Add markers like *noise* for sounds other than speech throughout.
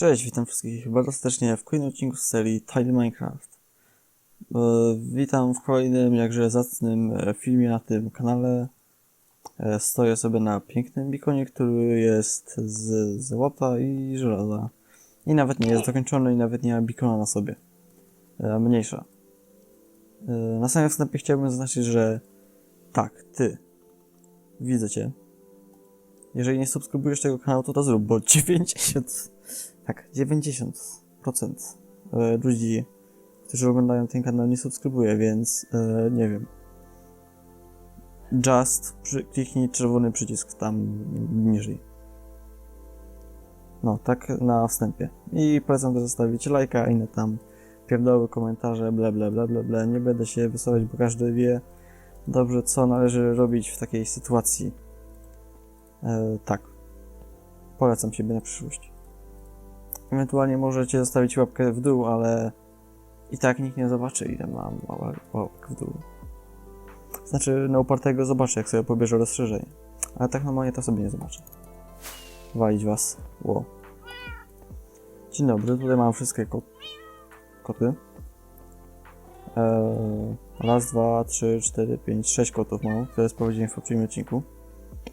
Cześć, witam wszystkich bardzo serdecznie w kolejnym odcinku z serii Tiny Minecraft. E, Witam w kolejnym, jakże zacnym e, filmie na tym kanale. E, Stoję sobie na pięknym bikonie, który jest z złota i żelaza. I nawet nie jest dokończony i nawet nie ma bikona na sobie. Mniejsza. Na samym wstępie chciałbym zaznaczyć, że tak, ty. Widzę cię. Jeżeli nie subskrybujesz tego kanału, to to zrób, bo *laughs* 90... Tak, 90% e, ludzi, którzy oglądają ten kanał nie subskrybuje, więc e, nie wiem. Just przy, kliknij czerwony przycisk tam niżej. No, tak na wstępie. I polecam też zostawić lajka, inne tam pierdoły, komentarze, bla bla bla bla bla. Nie będę się wysuwać, bo każdy wie dobrze, co należy robić w takiej sytuacji. E, tak. Polecam siebie na przyszłość. Ewentualnie możecie zostawić łapkę w dół, ale i tak nikt nie zobaczy, ile mam łapek w dół. Znaczy, na upartego zobaczę, jak sobie pobierze rozszerzenie. Ale tak normalnie to sobie nie zobaczę. Walić was. Wow. Dzień dobry, tutaj mam wszystkie kot koty. Eee, raz, dwa, trzy, cztery, pięć, sześć kotów mam, które sprowadziłem w poprzednim odcinku.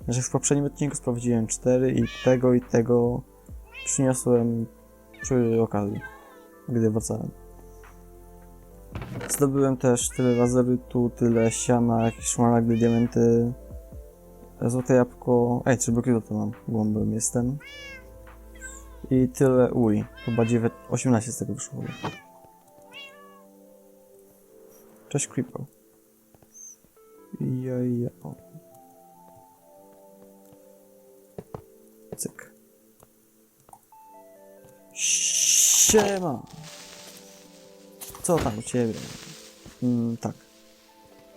Znaczy w poprzednim odcinku sprowadziłem cztery i tego i tego przyniosłem przy okazji, gdy wracałem. Zdobyłem też tyle lazerytu, tyle siana, jakieś szmaragdy, diamenty, złote jabłko, ej, trzy bloki to mam, głąbem jestem. I tyle uli, chyba 9, 18 z tego wyszło. Cześć Creeper. Ja, ja. Cyk. Siema! Co tam u Ciebie? Mm, tak.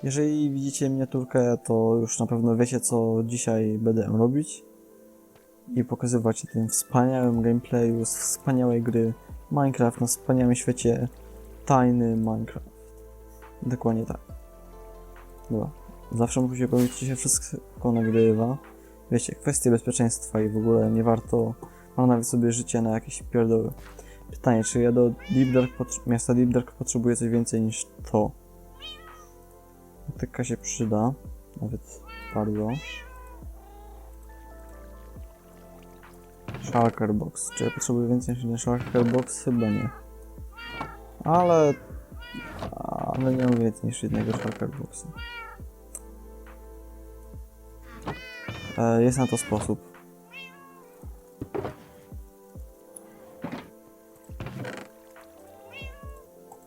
Jeżeli widzicie miniaturkę, to już na pewno wiecie, co dzisiaj będę robić. I pokazywać tym wspaniałym gameplayu z wspaniałej gry Minecraft na wspaniałym świecie tajny Minecraft. Dokładnie tak. Dobra. Zawsze musi powiedzieć, że się wszystko nagrywa. Wiecie, kwestie bezpieczeństwa i w ogóle nie warto marnować sobie życia na jakieś pierdoły. Pytanie, czy ja do Deep Dark miasta Deep Dark potrzebuję coś więcej niż to? Taka się przyda, nawet bardzo. Shulker Box. Czy ja potrzebuję więcej niż jeden Shulker Box? Chyba nie. Ale... Ale nie mam więcej niż jednego Shulker Boxa. E, Jest na to sposób.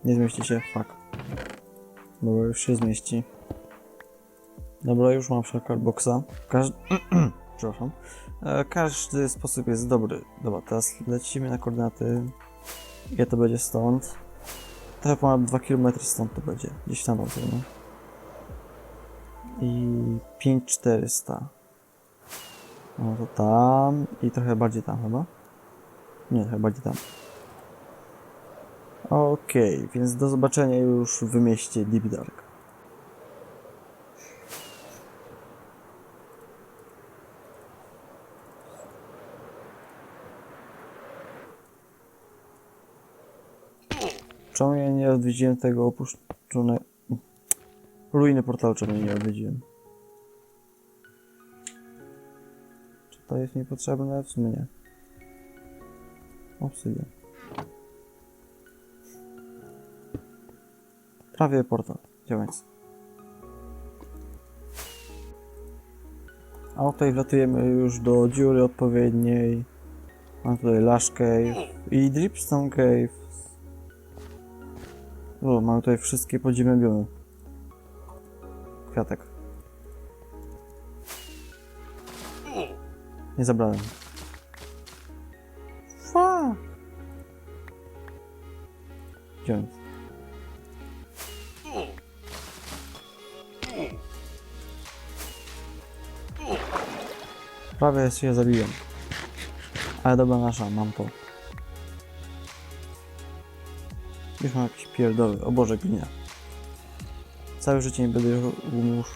Nie zmieści się, fuck. Dobra, już się zmieści. Dobra, już mam Shulker Boxa. Każdy... *clears throat* Przepraszam. E, Każdy sposób jest dobry. Dobra, teraz lecimy na koordynaty. Ile to będzie stąd? Trochę ponad 2 km stąd to będzie. Gdzieś tam będzie, no. I 5400. No to tam i trochę bardziej tam chyba. Nie, trochę bardziej tam. Okej, więc do zobaczenia już w mieście Deep Dark. Czemu ja nie odwiedziłem tego opuszczonego... Ruiny portalu, czemu nie odwiedziłem? Czy to jest mi potrzebne? W sumie nie. Obsydian. Prawie portal działający. A tutaj wlatujemy już do dziury odpowiedniej. Mam tutaj Lash Cave i Dripstone Cave. O, mamy tutaj wszystkie podziemne biomy. Kwiatek. Nie zabrałem. Fa! Gdzie Prawie się zabiłem. Ale dobra nasza, mam to. Już mam jakieś pierdoły. O Boże, glina. Całe życie nie będę już.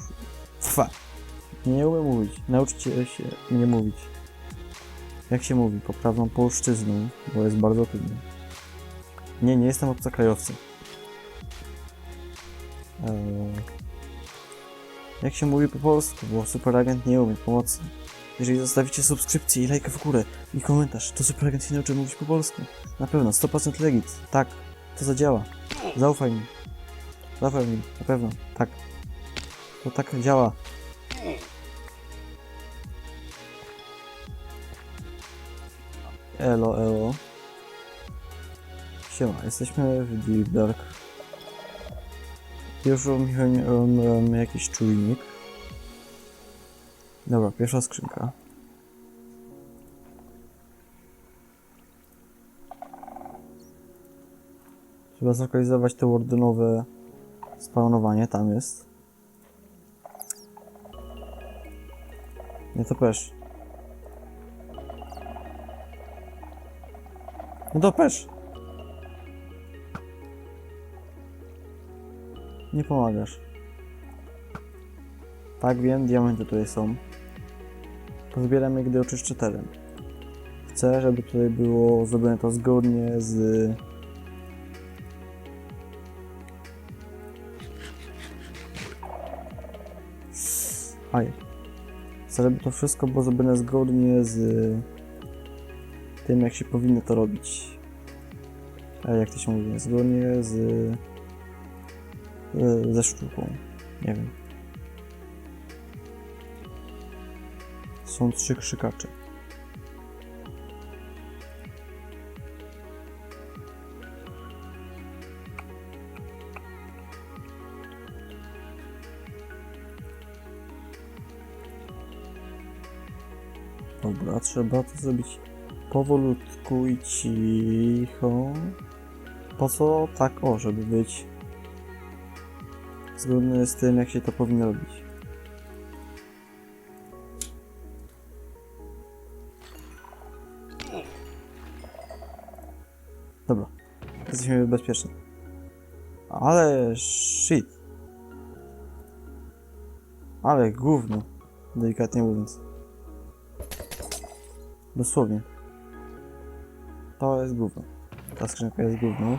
Fa! Nie umiem mówić. Nauczcie się nie mówić. jak się mówi, poprawną polszczyzną, bo jest bardzo trudno. Nie, nie jestem obcokrajowcem. Eee, jak się mówi po polsku, bo superagent nie umie pomocy. Jeżeli zostawicie subskrypcję i lajkę w górę i komentarz, to superagent się nauczy mówić po polsku. Na pewno, 100% legit. Tak, to zadziała. Zaufaj mi. Zaufaj mi, na pewno, tak. To tak działa. Elo, elo. Siema, jesteśmy w Deep Dark. Już mam jakiś czujnik. Dobra, pierwsza skrzynka. Trzeba zlokalizować to wardenowe spawnowanie, tam jest. Nie to pesz. No to pesz. Nie pomagasz. Tak wiem, diamenty tutaj są. Pozbieram je, gdy oczyszczę teren. Chcę, żeby tutaj było zrobione to zgodnie z... Aj. Chcę, żeby to wszystko było zrobione zgodnie z tym, jak się powinno to robić. Jak to się mówi? Zgodnie z... e, ze sztuką. Nie wiem. Są trzy krzykacze. Dobra, trzeba to zrobić powolutku i cicho. Po co? Tak, o, żeby być zgodny z tym, jak się to powinno robić. Dobra, jesteśmy bezpieczni. Ale shit. Ale gówno, delikatnie mówiąc. Dosłownie. To jest gówno. Ta skrzynka jest gówno.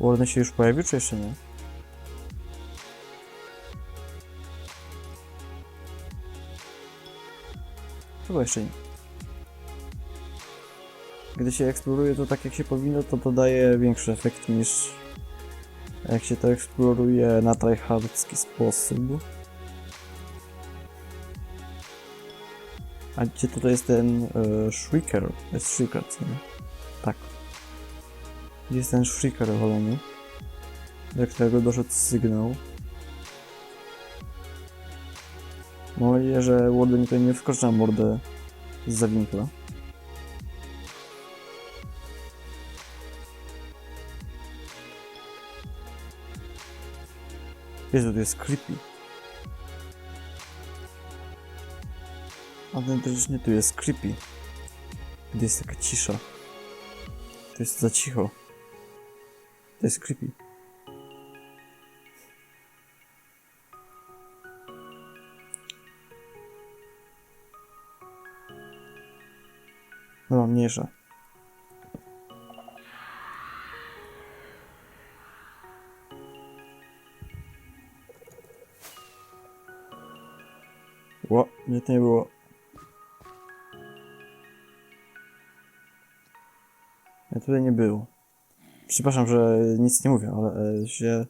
Warden się już pojawił, czy jeszcze nie? Chyba jeszcze nie. Gdy się eksploruje to tak jak się powinno, to to daje większy efekt niż jak się to eksploruje na tryhardski sposób. A gdzie tutaj jest ten e, Shrieker? Jest Shrieker, co nie? Tak. Gdzie jest ten Shrieker walony? Do którego doszedł sygnał. Mam nadzieję, że Warden tutaj nie wskoczy na mordę z zawinkla. Jezu, to jest creepy. Autentycznie tu jest creepy. Gdy jest taka cisza. To jest za cicho. To jest creepy. No, mniejsza. Ło, mnie to nie było. Ja tutaj nie był. Przepraszam, że nic nie mówię, ale e, się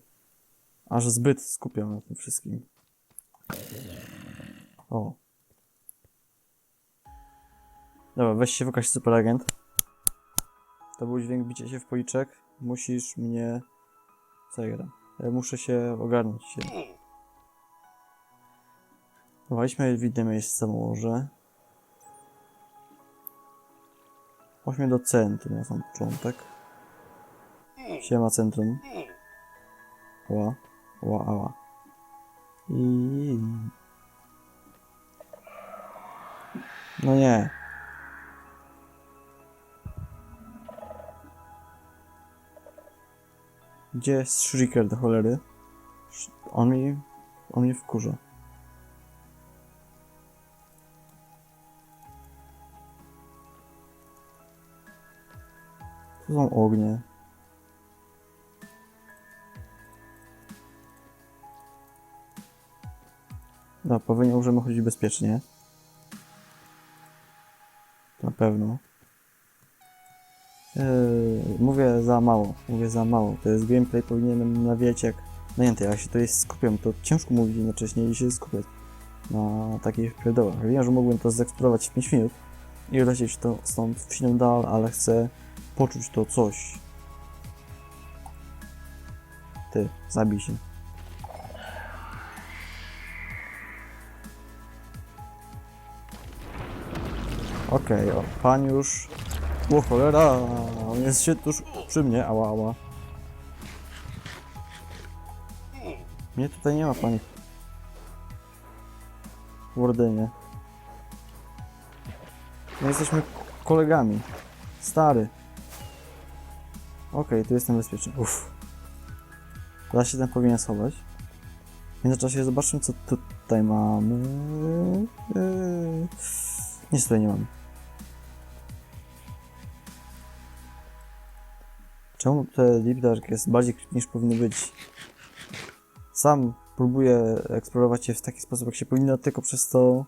aż zbyt skupiam na tym wszystkim. O. Dobra, weź się wykaż super agent. To był dźwięk bicia się w policzek. Musisz mnie... Co? Ja muszę się ogarnąć się. Weźmy w inne miejsce może. Chodźmy do centrum na sam początek. Siema centrum. Ła, ła, ała. I... No nie. Gdzie jest Shrieker do cholery? On mi... On mnie wkurza. Tu są ognie. No, pewnie możemy chodzić bezpiecznie. Na pewno. Yy, mówię za mało, mówię za mało. To jest gameplay, powinienem nawijać jak najęty. Jak się to jest skupiam, to ciężko mówić jednocześnie i się skupiać na takich pierdołach. Wiem, że mógłbym to zeksplorować w 5 minut i lecieć to stąd w silną dal, ale chcę poczuć to coś. Ty, zabij się. Okej, o, pan już... O cholera, on jest się tuż przy mnie, ała, ała. Mnie tutaj nie ma, panie. Wardenie. My jesteśmy kolegami. Stary. Okej, tu jestem bezpieczny. Uff. Teraz się ten powinien schować. W międzyczasie zobaczmy, co tutaj mamy. Yy... Nic tutaj nie mamy. Czemu te Deep Dark jest bardziej niż powinny być? Sam próbuję eksplorować je w taki sposób, jak się powinno, tylko przez to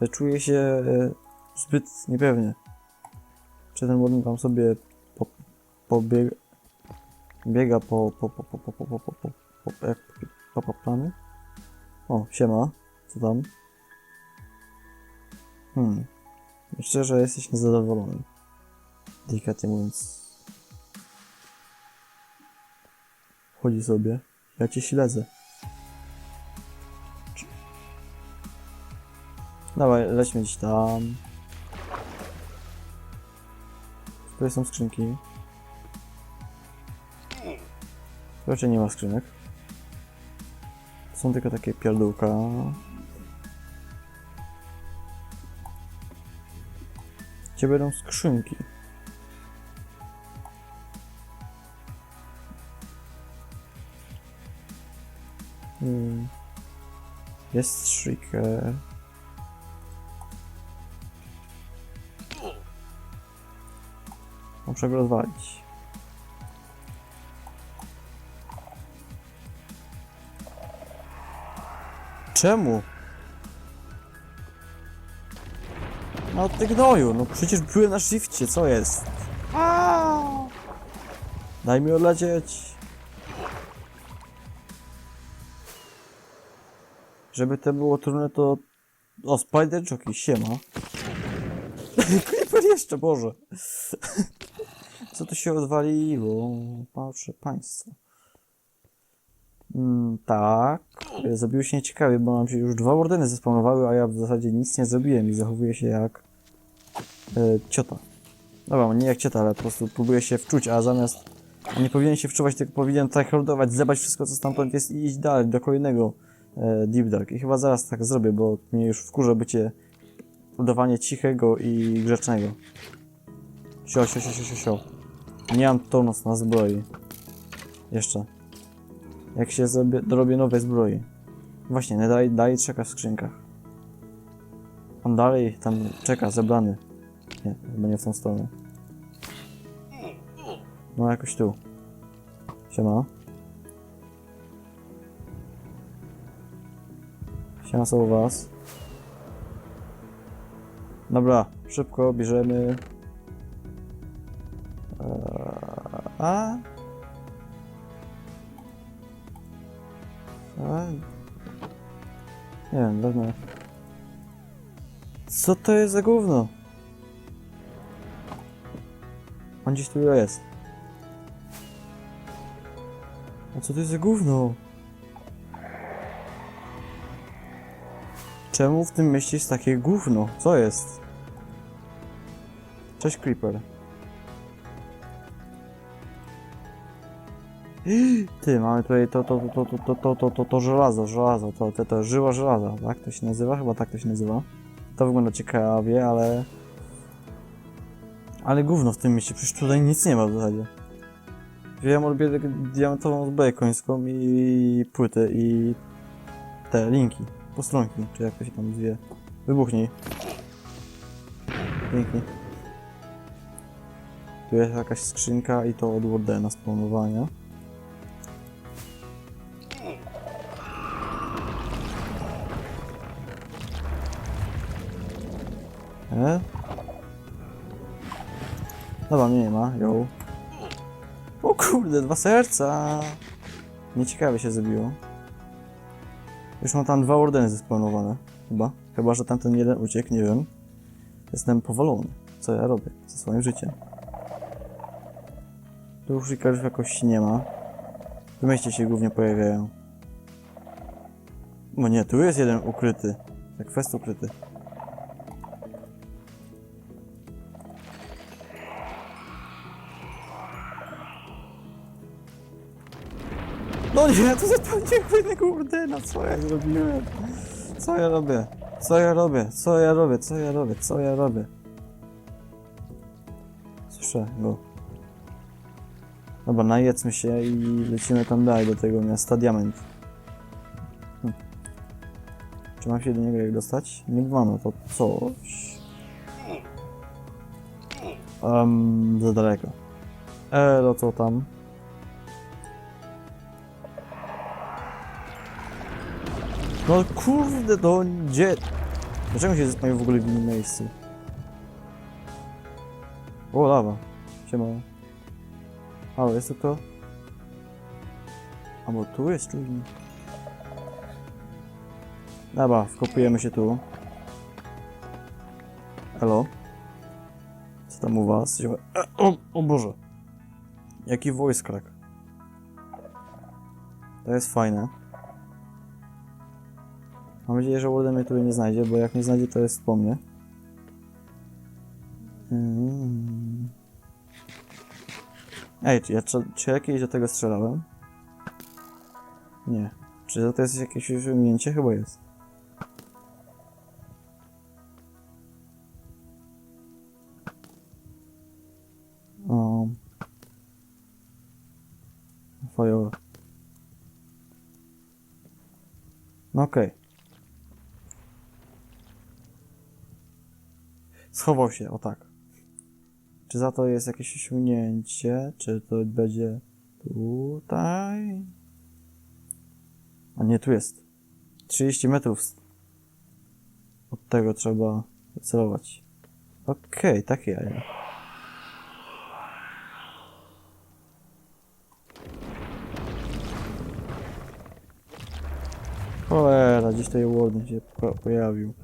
e, czuję się e, zbyt niepewnie. Czy ten ładny tam sobie po, pobiega, biega po, po, po, po, po, po, po, po, po, po, jak, po, po plany? O, siema, co tam? Hmm, myślę, że jesteś niezadowolony. Delikatnie mówiąc. Chodzi sobie. Ja cię śledzę. Dawaj, lećmy gdzieś tam. Tutaj są skrzynki. Raczej nie ma skrzynek. Są tylko takie pierdółka. Gdzie będą skrzynki? Jest Shrieker. Muszę go rozwalić. Czemu? No ty gnoju, no przecież byłem na shifcie, co jest? Daj mi odlecieć. Żeby to było trudne, to... O, Spider Jockey, siema. Creeper *laughs* jeszcze, Boże. *laughs* Co tu się odwaliło? Patrzę, państwo. Mm, tak. E, Zrobiło się nieciekawie, bo nam się już dwa ordeny zespawnowały, a ja w zasadzie nic nie zrobiłem i zachowuję się jak... E, ciota. Dobra, nie jak ciota, ale po prostu próbuję się wczuć, a zamiast... Nie powinien się wczuwać, tylko powinien tryhardować, zebrać wszystko, co stamtąd jest i iść dalej, do kolejnego Deep Dark. I chyba zaraz tak zrobię, bo mnie już wkurza bycie udawanie cichego i grzecznego. Sio, sio, sio, sio, sio. Nie mam tonus na zbroi. Jeszcze. Jak się zrobię, dorobię nowej zbroi. Właśnie, nie daj, daj czeka w skrzynkach. On dalej tam czeka, zebrany. Nie, chyba nie w tą stronę. No jakoś tu. Siema. Co u was? Dobra, szybko bierzemy. Eee, a? a? Nie wiem. Co to jest za gówno? On gdzieś tu jest. A co to jest za gówno? Czemu w tym mieście jest takie gówno? Co jest? Cześć Creeper. *gasps* Ty, mamy tutaj to, to, to, to, to, to, to, to, to żelazo, żelazo, to, to, to żyła żelaza, tak to się nazywa? Chyba tak to się nazywa. To wygląda ciekawie, ale... Ale gówno w tym mieście, przecież tutaj nic nie ma w zasadzie. Wziąłem odbierę diamentową zbroję końską i płytę i te linki, postronki, czy jak to się tam zwie. Wybuchnij. Pięknie. Tu jest jakaś skrzynka i to od Wardena spawnowania. E? Dobra, mnie nie ma, yo. O kurde, dwa serca! Nieciekawie się zabiło. Już mam tam dwa ordeny zesplanowane, chyba. Chyba, że tamten jeden uciekł, nie wiem. Jestem powalony. Co ja robię ze swoim życiem? Tu już ikarów jakoś nie ma. W mieście się głównie pojawiają. No nie, tu jest jeden ukryty. Jak fest ukryty. Nie, to zupełnie innego ordena, co ja zrobiłem? Co ja robię? Co ja robię? Co ja robię? Co ja robię? Co ja robię? Słyszę go. Dobra, najedzmy się i lecimy tam dalej do tego miasta Diament. Hm. Czy mam się do niego jak dostać? Nie mamy, to coś. Um, za daleko. Elo, co tam? No kurde, to gdzie? Dlaczego się zastanawiam w ogóle w innym miejscu? O, lawa. Siema. Halo, jest tu kto? A bo tu jest czujnik. Dobra, wkopujemy się tu. Elo. Co tam u was? E, o, o Boże. Jaki voice crack. To jest fajne. Mam nadzieję, że Warden mnie tutaj nie znajdzie, bo jak nie znajdzie, to jest po mnie. Ej, czy ja, czy, czy ja kiedyś do tego strzelałem? Nie. Czy to jest jakieś osiągnięcie? Chyba jest. Schował się, o tak. Czy za to jest jakieś osiągnięcie? Czy to będzie tutaj? A nie, tu jest. 30 metrów. Od tego trzeba celować. Okej, takie jaja. Cholera, gdzieś tutaj Warden się po pojawił.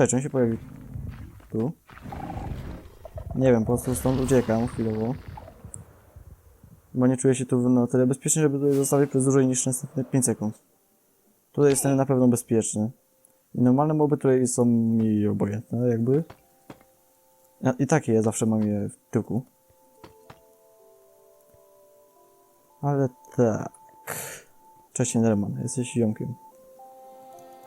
On się pojawił tu? Nie wiem, po prostu stąd uciekam chwilowo. Bo nie czuję się tu na tyle bezpiecznie, żeby tutaj zostawić przez dłużej niż następne 5 sekund. Tutaj jestem na pewno bezpieczny. I normalne moby tutaj są mi obojętne, jakby. Ja- I takie ja zawsze mam je w tyłku. Ale tak. Cześć Enderman, jesteś ziomkiem.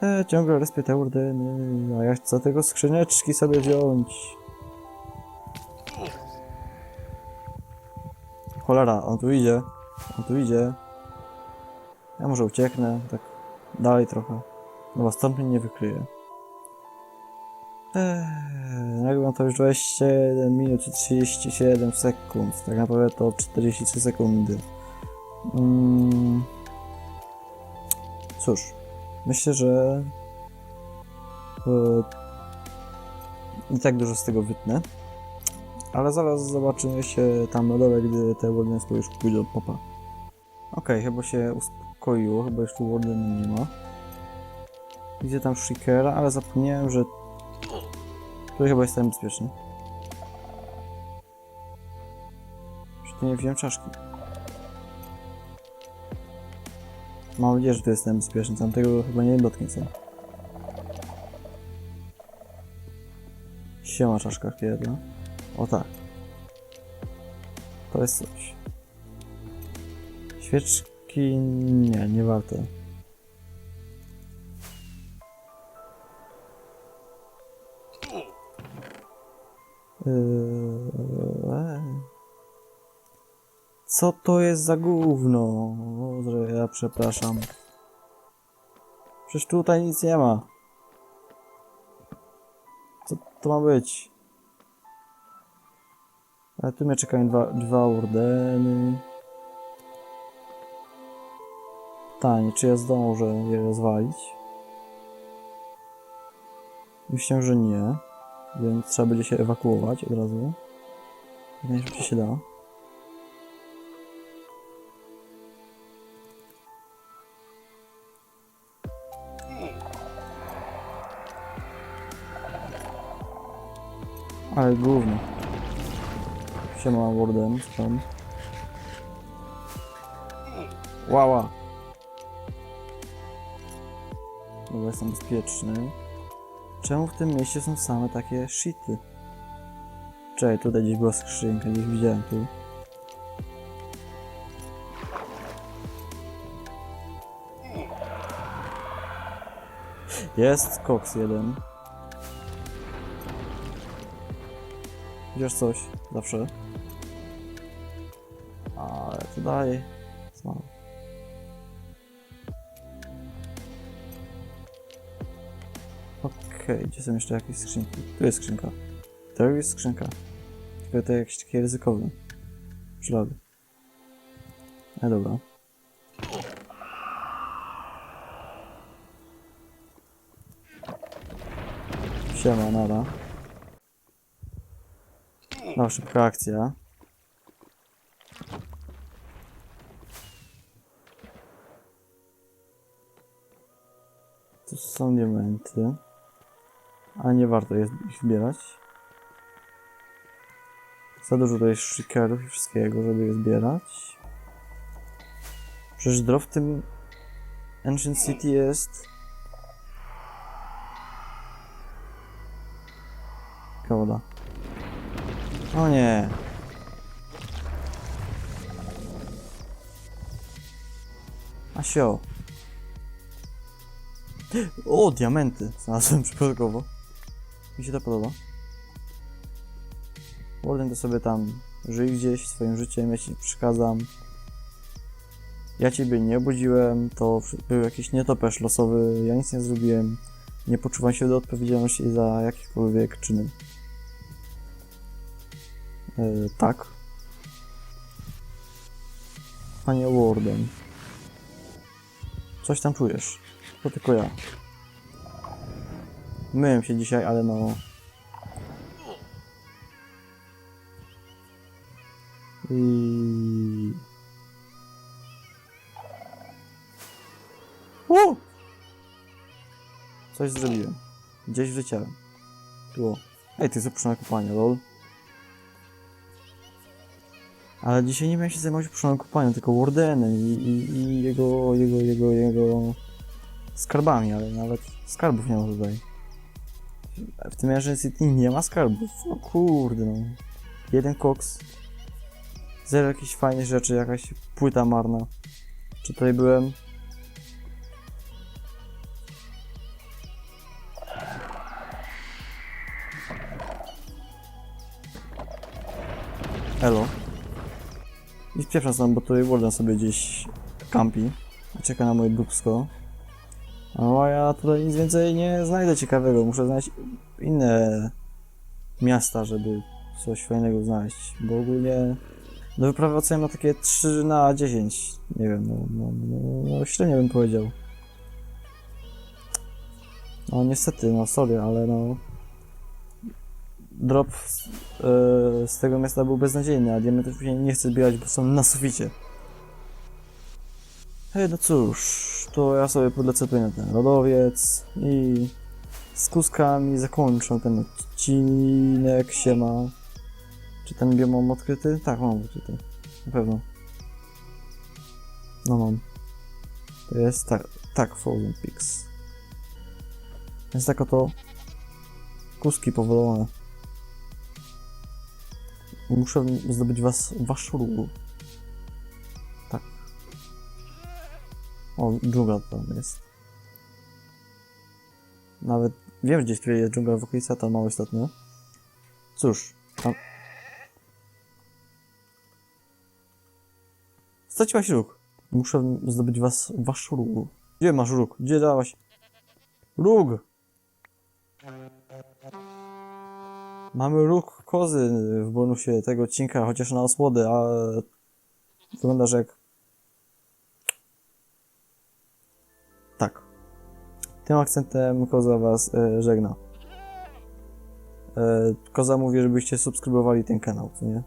E, ciągle respię te ordeny, a ja chcę tego skrzyneczki sobie wziąć. Cholera, on tu idzie. On tu idzie. Ja może ucieknę, tak dalej trochę. No bo stąd mnie nie wykryje. Eee, nagrywam to już 21 minut i 37 sekund. Tak naprawdę to 43 sekundy. Mm. Cóż, myślę, że e, i tak dużo z tego wytnę. Ale zaraz zobaczymy się tam na dole, gdy te Wardenstwo już pójdą popa. Okej, chyba się uspokoiło, chyba już tu Wardena nie ma. Widzę tam Shriekera, ale zapomniałem, że tutaj chyba jestem bezpieczny. Tu nie wziąłem czaszki. Mam nadzieję, że tu jestem bezpieczny, tam tego chyba nie dotknę. Siema czaszka jedna. O tak. To jest coś. Świeczki... nie, nie warto. Yy... Co to jest za gówno? Przepraszam. Przecież tutaj nic nie ma. Co to ma być? Ale tu mnie czekają dwa, dwa ordeny. Pytanie, czy ja zdążę je rozwalić? Myślę, że nie. Więc trzeba będzie się ewakuować od razu. Jak najszybciej się da. Ale gówno. Siema Warden, tam? Łała! Dobra, jestem bezpieczny. Czemu w tym mieście są same takie shity? Czekaj, tutaj gdzieś była skrzynka, gdzieś widziałem tu. Jest koks jeden. Chociaż coś, zawsze. Ale to daje. Smało. Okej, gdzie są jeszcze jakieś skrzynki? Tu jest skrzynka. To jest skrzynka. Tylko to jakieś takie ryzykowne. Ślady. No dobra. Siema, nara. No, szybka akcja. To są diamenty. Ale nie warto jest ich zbierać. Za dużo to jest i wszystkiego, żeby je zbierać. Przecież drop w tym Ancient City jest... Koda. O nie. Asio. O, diamenty. Znalazłem przypadkowo. Mi się to podoba. Warden to sobie tam żyj gdzieś swoim życiem, ja ci przeszkadzam. Ja ciebie nie budziłem, to był jakiś nietoperz losowy, ja nic nie zrobiłem. Nie poczuwam się do odpowiedzialności za jakiekolwiek czyny. E, tak. Panie Warden. Coś tam czujesz. To tylko ja. Myłem się dzisiaj, ale no... I... U! Coś zrobiłem. Gdzieś wleciałem. Było. Ej, ty zapuszczone kopanie, lol. Ale dzisiaj nie miałem się zajmować opuszczonym kopaniem, tylko Wardenem i, i, i jego, jego, jego, jego skarbami, ale nawet skarbów nie ma tutaj. W tym Ancient City nie ma skarbów. No kurde no. Jeden koks. Zero jakieś fajne rzeczy, jakaś płyta marna. Czy tutaj byłem? Pierwsza stąd, bo tutaj Warden sobie gdzieś kampi. Czeka na moje dupsko. A ja tutaj nic więcej nie znajdę ciekawego. Muszę znaleźć inne miasta, żeby coś fajnego znaleźć. Bo ogólnie do wyprawy oceniam na takie 3 na 10. Nie wiem, no, no, no, no średnio bym powiedział. No niestety, no sorry, ale no... Drop z, e, z tego miasta był beznadziejny, a diamentów później nie chcę zbierać, bo są na suficie. Hej, no cóż, to ja sobie podlecę tutaj na ten lodowiec i z kuskami zakończę ten odcinek, siema. Czy ten biom mam odkryty? Tak, mam odkryty. Na pewno. No mam. To jest tak, tak Frozen Peaks. Więc tak oto kuski powolone. Muszę zdobyć was, wasz ról. Tak. O, dżungla tam jest. Nawet wiem, gdzieś tu jest dżungla w okolicy, tam mało istotne. Cóż, tam... Straciłaś róg. Muszę zdobyć was, wasz róg. Gdzie masz róg? Gdzie dałaś? Róg! Mamy róg kozy w bonusie tego odcinka, chociaż na osłodę, a wyglądasz jak... Tak. Tym akcentem koza was e, żegna. E, koza mówi, żebyście subskrybowali ten kanał, co nie?